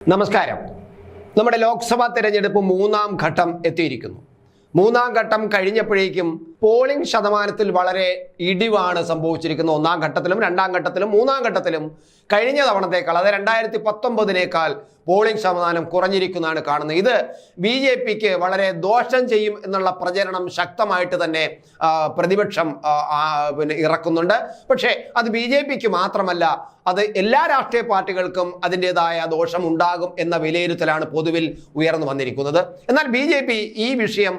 നമസ്കാരം. നമ്മുടെ ലോക്സഭാ തെരഞ്ഞെടുപ്പ് മൂന്നാം ഘട്ടം എത്തിയിരിക്കുന്നു. മൂന്നാം ഘട്ടം കഴിഞ്ഞപ്പോഴേക്കും പോളിംഗ് ശതമാനത്തിൽ വളരെ ഇടിവാണ് സംഭവിച്ചിരിക്കുന്നത്. ഒന്നാം ഘട്ടത്തിലും രണ്ടാം ഘട്ടത്തിലും മൂന്നാം ഘട്ടത്തിലും കഴിഞ്ഞ തവണത്തേക്കാൾ അത് രണ്ടായിരത്തി പത്തൊമ്പതിനേക്കാൾ പോളിംഗ് ശതമാനം കുറഞ്ഞിരിക്കുന്നതാണ് കാണുന്നത്. ഇത് ബി ജെ പിക്ക് വളരെ ദോഷം ചെയ്യും എന്നുള്ള പ്രചരണം ശക്തമായിട്ട് തന്നെ പ്രതിപക്ഷം പിന്നെ ഇറക്കുന്നുണ്ട്. പക്ഷേ അത് ബി ജെ പിക്ക് മാത്രമല്ല അത് എല്ലാ രാഷ്ട്രീയ പാർട്ടികൾക്കും അതിന്റെതായ ദോഷം ഉണ്ടാകും എന്ന വിലയിരുത്തലാണ് പൊതുവിൽ ഉയർന്നു വന്നിരിക്കുന്നത്. എന്നാൽ ബി ജെ പി ഈ വിഷയം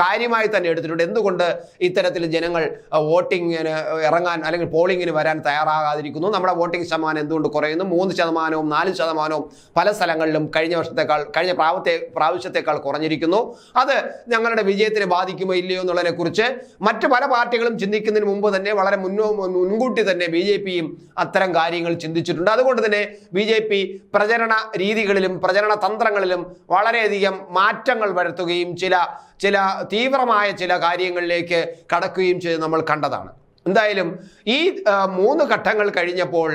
കാര്യമായി തന്നെ എടുത്തിട്ടുണ്ട്. എന്തുകൊണ്ട് ഇത്തരത്തിൽ ജനങ്ങൾ വോട്ടിങ്ങിന് ഇറങ്ങാൻ അല്ലെങ്കിൽ പോളിങ്ങിന് വരാൻ തയ്യാറാകാതിരിക്കുന്നു? നമ്മുടെ വോട്ടിംഗ് ശതമാനം എന്തുകൊണ്ട് കുറയുന്നു? മൂന്ന് ശതമാനവും നാല് ശതമാനവും പല സ്ഥലങ്ങളിലും കഴിഞ്ഞ വർഷത്തേക്കാൾ കഴിഞ്ഞ പ്രാവത്തെ പ്രാവശ്യത്തേക്കാൾ കുറഞ്ഞിരിക്കുന്നു. അത് ഞങ്ങളുടെ വിജയത്തിനെ ബാധിക്കുമോ ഇല്ലയോ എന്നുള്ളതിനെ കുറിച്ച് മറ്റു പല പാർട്ടികളും ചിന്തിക്കുന്നതിന് മുമ്പ് തന്നെ വളരെ മുന്നോ മുൻകൂട്ടി തന്നെ ബി ജെ പിയും അത്തരം കാര്യങ്ങൾ ചിന്തിച്ചിട്ടുണ്ട്. അതുകൊണ്ട് തന്നെ ബി ജെ പി പ്രചരണ രീതികളിലും പ്രചരണ തന്ത്രങ്ങളിലും വളരെയധികം മാറ്റങ്ങൾ വരുത്തുകയും ചില ചില തീവ്രമായ ചില കാര്യങ്ങളിലേക്ക് കടക്കുകയും ചെയ്ത് നമ്മൾ കണ്ടതാണ്. എന്തായാലും ഈ മൂന്ന് ഘട്ടങ്ങൾ കഴിഞ്ഞപ്പോൾ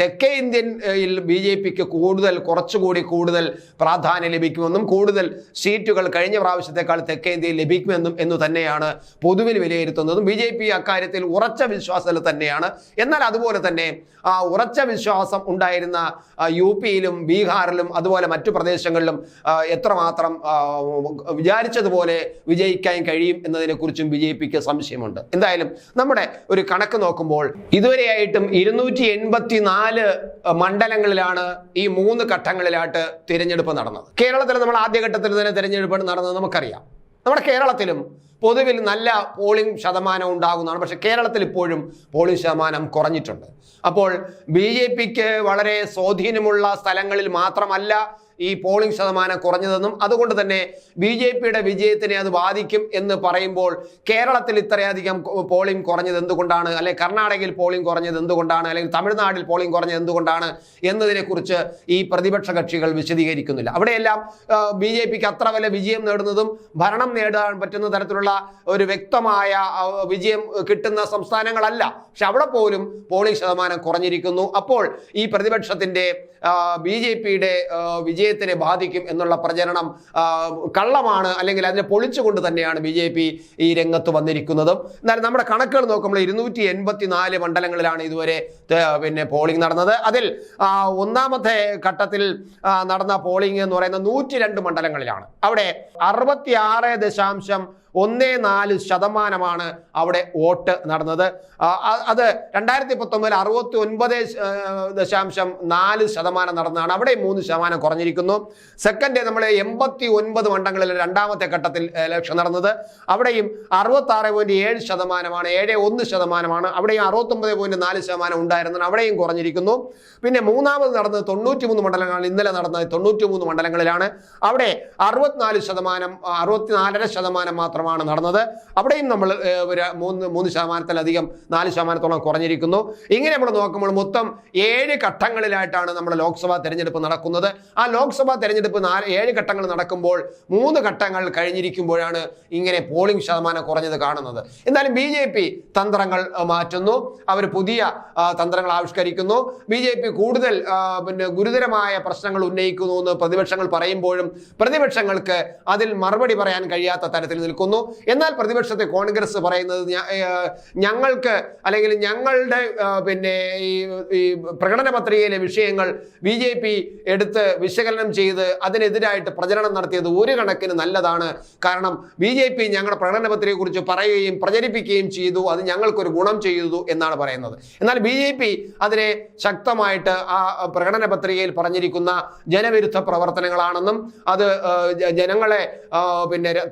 തെക്കേ ഇന്ത്യയിൽ ബി ജെ പിക്ക് കൂടുതൽ കുറച്ചുകൂടി കൂടുതൽ പ്രാധാന്യം ലഭിക്കുമെന്നും കൂടുതൽ സീറ്റുകൾ കഴിഞ്ഞ പ്രാവശ്യത്തെക്കാൾ തെക്കേ ഇന്ത്യയിൽ ലഭിക്കുമെന്നും എന്ന് തന്നെയാണ് പൊതുവിൽ വിലയിരുത്തുന്നതും. ബി ജെ പി അക്കാര്യത്തിൽ ഉറച്ച വിശ്വാസത്തിൽ തന്നെയാണ്. എന്നാൽ അതുപോലെ തന്നെ ആ ഉറച്ച വിശ്വാസം ഉണ്ടായിരുന്ന യു പിയിലും ബീഹാറിലും അതുപോലെ മറ്റു പ്രദേശങ്ങളിലും എത്രമാത്രം വിചാരിച്ചതുപോലെ വിജയിക്കാൻ കഴിയും എന്നതിനെക്കുറിച്ചും ബി ജെ പിക്ക് സംശയമുണ്ട്. എന്തായാലും നമ്മുടെ ഒരു കണക്ക് നോക്കുമ്പോൾ ഇതുവരെയായിട്ടും ഇരുന്നൂറ്റി എൺപത്തി നാല് മണ്ഡലങ്ങളിലാണ് ഈ മൂന്ന് ഘട്ടങ്ങളിലായിട്ട് തിരഞ്ഞെടുപ്പ് നടന്നത്. കേരളത്തിൽ നമ്മൾ ആദ്യഘട്ടത്തിൽ തന്നെ തിരഞ്ഞെടുപ്പ് നടന്നത് നമുക്കറിയാം. നമ്മുടെ കേരളത്തിലും പൊതുവിൽ നല്ല പോളിംഗ് ശതമാനം ഉണ്ടാകുന്നതാണ്. പക്ഷേ കേരളത്തിൽ ഇപ്പോഴും പോളിംഗ് ശതമാനം കുറഞ്ഞിട്ടുണ്ട്. അപ്പോൾ ബി ജെ പിക്ക് വളരെ സ്വാധീനമുള്ള സ്ഥലങ്ങളിൽ മാത്രമല്ല ഈ പോളിംഗ് ശതമാനം കുറഞ്ഞതെന്നും അതുകൊണ്ട് തന്നെ ബി ജെ പിയുടെ വിജയത്തിനെ അത് ബാധിക്കും എന്ന് പറയുമ്പോൾ കേരളത്തിൽ ഇത്രയധികം പോളിംഗ് കുറഞ്ഞത് എന്തുകൊണ്ടാണ്? അല്ലെങ്കിൽ കർണാടകയിൽ പോളിംഗ് കുറഞ്ഞത് എന്തുകൊണ്ടാണ്? അല്ലെങ്കിൽ തമിഴ്നാട്ടിൽ പോളിംഗ് കുറഞ്ഞത് എന്തുകൊണ്ടാണ്? എന്നതിനെക്കുറിച്ച് ഈ പ്രതിപക്ഷ കക്ഷികൾ വിശദീകരിക്കുന്നില്ല. അവിടെയെല്ലാം ബി ജെ പിക്ക് അത്ര വല്ല വിജയം നേടുന്നതും ഭരണം നേടാൻ പറ്റുന്ന തരത്തിലുള്ള ഒരു വ്യക്തമായ വിജയം കിട്ടുന്ന സംസ്ഥാനങ്ങളല്ല. പക്ഷെ അവിടെ പോലും പോളിംഗ് ശതമാനം കുറഞ്ഞിരിക്കുന്നു. അപ്പോൾ ഈ പ്രതിപക്ഷത്തിന്റെ ബി ജെ പിയുടെ വിജയത്തിനെ ബാധിക്കും എന്നുള്ള പ്രചരണം കള്ളമാണ് അല്ലെങ്കിൽ അതിനെ പൊളിച്ചുകൊണ്ട് തന്നെയാണ് ബി ജെ പി ഈ രംഗത്ത് വന്നിരിക്കുന്നതും. എന്നാലും നമ്മുടെ കണക്കുകൾ നോക്കുമ്പോൾ ഇരുന്നൂറ്റി എൺപത്തി നാല് മണ്ഡലങ്ങളിലാണ് ഇതുവരെ പിന്നെ പോളിംഗ് നടന്നത്. അതിൽ ഒന്നാമത്തെ ഘട്ടത്തിൽ നടന്ന പോളിംഗ് എന്ന് പറയുന്ന നൂറ്റി രണ്ട് മണ്ഡലങ്ങളിലാണ്. അവിടെ അറുപത്തി ആറ് ദശാംശം ഒന്നേ നാല് ശതമാനമാണ് അവിടെ വോട്ട് നടന്നത്. അത് രണ്ടായിരത്തി പത്തൊമ്പതിൽ അറുപത്തി ഒൻപത് ദശാംശം നാല് ശതമാനം നടന്നതാണ്. അവിടെ മൂന്ന് ശതമാനം കുറഞ്ഞിരിക്കുന്നു. സെക്കൻഡ് നമ്മൾ എൺപത്തി ഒൻപത് മണ്ഡലങ്ങളിൽ രണ്ടാമത്തെ ഘട്ടത്തിൽ ഇലക്ഷൻ നടന്നത്. അവിടെയും അറുപത്തി ആറ് പോയിന്റ് ഏഴ് ശതമാനമാണ് ഏഴ് ഒന്ന് ശതമാനമാണ്. അവിടെയും അറുപത്തൊമ്പത് പോയിന്റ് നാല് ശതമാനം ഉണ്ടായിരുന്നത് അവിടെയും കുറഞ്ഞിരിക്കുന്നു. പിന്നെ മൂന്നാമത് നടന്നത് തൊണ്ണൂറ്റി മൂന്ന് മണ്ഡലങ്ങളാണ് ഇന്നലെ നടന്നത് തൊണ്ണൂറ്റി മൂന്ന് മണ്ഡലങ്ങളിലാണ്. അവിടെ അറുപത്തിനാല് ശതമാനം അറുപത്തിനാലര ശതമാനം മാത്രമാണ് നടന്നത്. അവിടെയും നമ്മൾ ഒരു മൂന്ന് മൂന്ന് ശതമാനത്തിലധികം നാല് ശതമാനത്തോളം കുറഞ്ഞിരിക്കുന്നു. ഇങ്ങനെ നമ്മൾ നോക്കുമ്പോൾ മൊത്തം ഏഴ് ഘട്ടങ്ങളിലായിട്ടാണ് നമ്മുടെ ലോക്സഭാ തെരഞ്ഞെടുപ്പ് നടക്കുന്നത്. ആ ലോക്സഭാ തെരഞ്ഞെടുപ്പ് നാല് ഏഴ് ഘട്ടങ്ങൾ നടക്കുമ്പോൾ മൂന്ന് ഘട്ടങ്ങൾ കഴിഞ്ഞിരിക്കുമ്പോഴാണ് ഇങ്ങനെ പോളിംഗ് ശതമാനം കുറഞ്ഞത് കാണുന്നത്. എന്നാലും ബി ജെ പി തന്ത്രങ്ങൾ മാറ്റുന്നു. അവർ പുതിയ തന്ത്രങ്ങൾ ആവിഷ്കരിക്കുന്നു. ബി ജെ പി കൂടുതൽ പിന്നെ ഗുരുതരമായ പ്രശ്നങ്ങൾ ഉന്നയിക്കുന്നു എന്ന് പ്രതിപക്ഷങ്ങൾ പറയുമ്പോഴും പ്രതിപക്ഷങ്ങൾക്ക് അതിൽ മറുപടി പറയാൻ കഴിയാത്ത തരത്തിൽ നിൽക്കുന്നു. എന്നാൽ പ്രതിപക്ഷത്തെ കോൺഗ്രസ് പറയുന്നത് ഞങ്ങൾക്ക് അല്ലെങ്കിൽ ഞങ്ങളുടെ പിന്നെ ഈ പ്രകടന പത്രികയിലെ വിഷയങ്ങൾ ബി ജെ പി എടുത്ത് വിശകലനം ചെയ്ത് അതിനെതിരായിട്ട് പ്രചരണം നടത്തിയത് ഒരു കണക്കിന് നല്ലതാണ്. കാരണം ബി ജെ പി ഞങ്ങളുടെ പ്രകടന പത്രികയെക്കുറിച്ച് പറയുകയും പ്രചരിപ്പിക്കുകയും ചെയ്തു. അത് ഞങ്ങൾക്കൊരു ഗുണം ചെയ്തു എന്നാണ് പറയുന്നത്. എന്നാൽ ബി ജെ പി അതിനെ ശക്തമായിട്ട് ആ പ്രകടന പത്രികയിൽ പറഞ്ഞിരിക്കുന്ന ജനവിരുദ്ധ പ്രവർത്തനങ്ങളാണെന്നും അത് ജനങ്ങളെ പിന്നെ ര-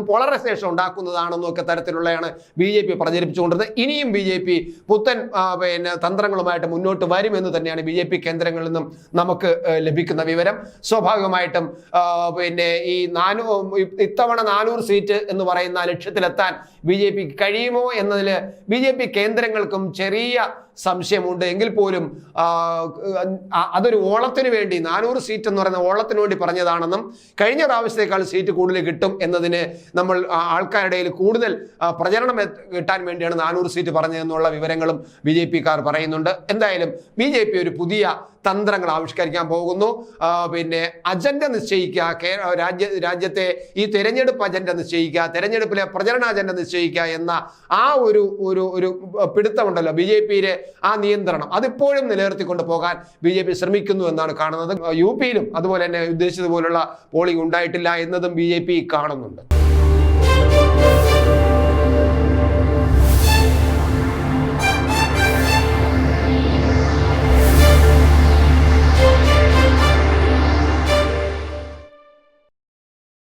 തമ്മിലടിപ്പിക്കുന്നതാണെന്നും പോളറൈസേഷൻ ഉണ്ടാക്കുന്നതാണെന്നും ഒക്കെ തരത്തിലുള്ളതാണ് ബി ജെ പി പ്രചരിപ്പിച്ചുകൊണ്ടിരുന്നത്. ഇനിയും ബി ജെ പി പുത്തൻ പിന്നെ തന്ത്രങ്ങളുമായിട്ട് മുന്നോട്ട് വരുമെന്ന് തന്നെയാണ് ബി ജെ പി കേന്ദ്രങ്ങളിൽ നിന്നും നമുക്ക് ലഭിക്കുന്ന വിവരം. സ്വാഭാവികമായിട്ടും പിന്നെ ഈ നാനൂ ഇത്തവണ നാനൂറ് സീറ്റ് എന്ന് പറയുന്ന ലക്ഷ്യത്തിലെത്താൻ ബി ജെ പിക്ക് കഴിയുമോ എന്നതിൽ ബി ജെ പി കേന്ദ്രങ്ങൾക്കും ചെറിയ സംശയമുണ്ട്. എങ്കിൽ പോലും അതൊരു ഓളത്തിന് വേണ്ടി നാനൂറ് സീറ്റ് എന്ന് പറയുന്ന ഓളത്തിന് വേണ്ടി പറഞ്ഞതാണെന്നും കഴിഞ്ഞ പ്രാവശ്യത്തേക്കാൾ സീറ്റ് കൂടുതൽ കിട്ടും എന്നതിന് നമ്മൾ ആൾക്കാരുടെ കൂടുതൽ പ്രചരണം കിട്ടാൻ വേണ്ടിയാണ് നാനൂറ് സീറ്റ് പറഞ്ഞതെന്നുള്ള വിവരങ്ങളും ബി ജെ പിക്കാർ പറയുന്നുണ്ട്. എന്തായാലും ബി ജെ പി ഒരു പുതിയ തന്ത്രങ്ങൾ ആവിഷ്കരിക്കാൻ പോകുന്നു. പിന്നെ അജണ്ട നിശ്ചയിക്കുക രാജ്യ രാജ്യത്തെ ഈ തെരഞ്ഞെടുപ്പ് അജണ്ട നിശ്ചയിക്കുക തെരഞ്ഞെടുപ്പിലെ പ്രചരണ അജണ്ട നിശ്ചയിക്കുക എന്ന ആ ഒരു ഒരു ഒരു പിടുത്തമുണ്ടല്ലോ ബി ജെ പിയിലെ ആ നിയന്ത്രണം. അതിപ്പോഴും നിലനിർത്തിക്കൊണ്ട് പോകാൻ ബി ജെ പി ശ്രമിക്കുന്നു എന്നാണ് കാണുന്നത്. യു പിയിലും അതുപോലെ തന്നെ ഉദ്ദേശിച്ചതുപോലുള്ള പോളിംഗ് ഉണ്ടായിട്ടില്ല എന്നതും ബി ജെ പി കാണുന്നുണ്ട്.